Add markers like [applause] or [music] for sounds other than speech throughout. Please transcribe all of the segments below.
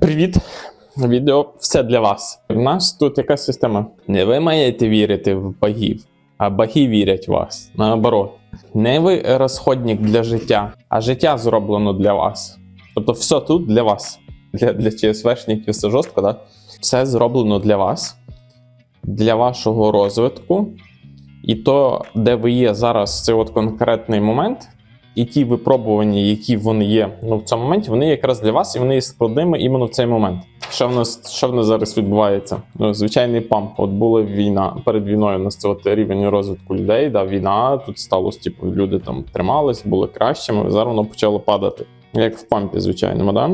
Привіт! Відео все для вас. У нас тут яка система. Не ви маєте вірити в богів, а боги вірять в вас. Наоборот. Не ви розходник для життя, а життя зроблено для вас. Тобто все тут для вас. Для, для ЧСВшників все жорстко, так? Все зроблено для вас, для вашого розвитку. І то, де ви є зараз, це от конкретний момент, і ті випробування, які вони є ну, в цьому моменті, вони якраз для вас і вони є складними іменно в цей момент. Що в нас що в нас зараз відбувається? Ну, звичайний памп. От була війна перед війною. У нас це от рівень розвитку людей. Да, війна тут сталося, типу, люди там тримались, були кращими. Зараз воно почало падати. Як в пампі, звичайному, да?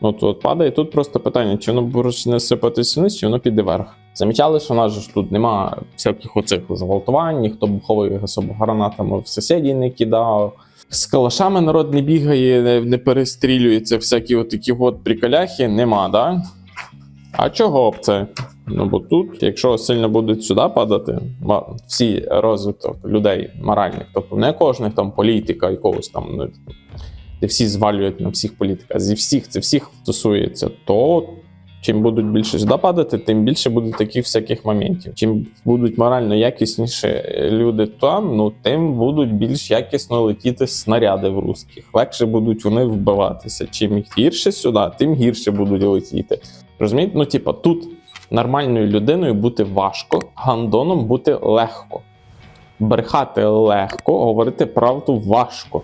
Ну тут падає. Тут просто питання, чи воно почне сипатися вниз, чи воно піде вверх. Замічали, що у нас ж тут нема всяких оцих зґвалтувань, ніхто бухових особо гранатами в сусідів не кидав. З калашами народ не бігає, не, перестрілюється, всякі от такі от приколяхи нема, да? А чого б це? Ну бо тут, якщо сильно будуть сюди падати, всі розвиток людей моральних, тобто не кожних там політика, якогось там, ну, де всі звалюють на всіх політика, зі всіх це всіх стосується, то чим будуть більше сюди падати, тим більше буде таких всяких моментів. Чим будуть морально якісніші люди там, ну тим будуть більш якісно летіти снаряди в русських. Легше будуть вони вбиватися. Чим гірше сюди, тим гірше будуть летіти. Розумієте? Ну, типа, тут нормальною людиною бути важко, гандоном бути легко. Брехати легко, говорити правду важко.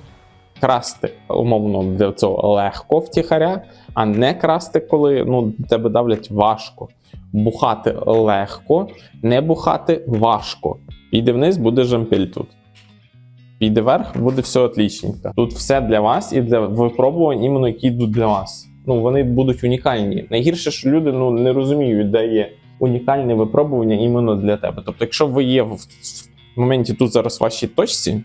Красти умовно для цього легко втіхаря, а не красти, коли ну, тебе давлять важко. Бухати легко, не бухати важко. Піде вниз, буде жампель тут. Піде вверх, буде все отлічненько. Тут все для вас і для випробувань, іменно які йдуть для вас. Ну, вони будуть унікальні. Найгірше, що люди ну, не розуміють, де є унікальне випробування іменно для тебе. Тобто, якщо ви є в моменті тут зараз в вашій точці,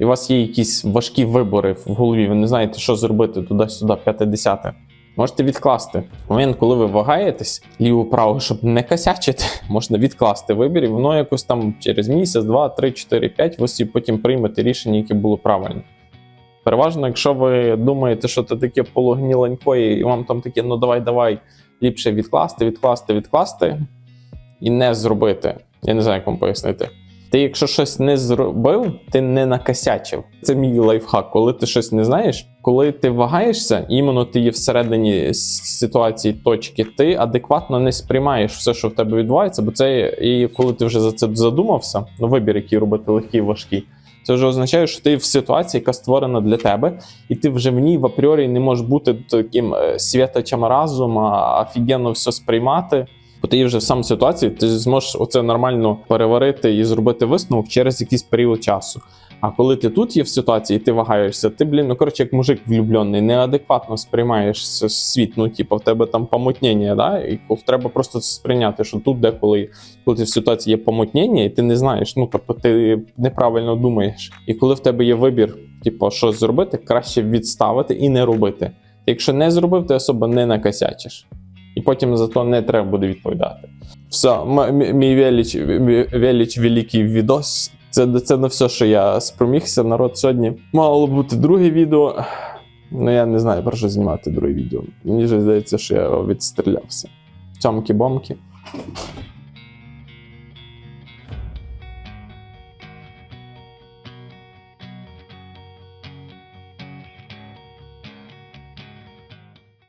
і у вас є якісь важкі вибори в голові, ви не знаєте, що зробити туди-сюди, п'яте-десяте. Можете відкласти. В момент, коли ви вагаєтесь ліво-право, щоб не косячити, [laughs] можна відкласти вибір, і воно якось там через місяць, два, три, чотири, п'ять, ви собі потім приймете рішення, яке було правильне. Переважно, якщо ви думаєте, що це таке пологніленько, і вам там таке, ну давай, давай, ліпше відкласти, відкласти, відкласти і не зробити. Я не знаю, як вам пояснити. Ти, якщо щось не зробив, ти не накосячив. Це мій лайфхак. Коли ти щось не знаєш, коли ти вагаєшся, іменно ти є всередині ситуації точки, ти адекватно не сприймаєш все, що в тебе відбувається, бо це і коли ти вже за це задумався, ну вибір, який робити легкий, важкий. Це вже означає, що ти в ситуації, яка створена для тебе, і ти вже в ній в апріорі не можеш бути таким е, святачем разума, офігенно все сприймати. Бо ти вже в ситуації, ти зможеш оце нормально переварити і зробити висновок через якийсь період часу. А коли ти тут є в ситуації, і ти вагаєшся, ти, блін, ну коротше, як мужик влюблений, неадекватно сприймаєш світ. Ну, типу, в тебе там помутнення, да? і треба просто це сприйняти, що тут деколи, коли ти в ситуації є помутнення, і ти не знаєш, ну тобто ти неправильно думаєш. І коли в тебе є вибір, типу, що зробити, краще відставити і не робити. Якщо не зробив, ти особо не накосячиш. І потім за то не треба буде відповідати. Все, мій велич, велич великий відос. Це, це на все, що я спромігся. Народ сьогодні мало бути друге відео. Ну я не знаю про що знімати друге відео. Мені ж здається, що я відстрілявся. Цьомки-бомки.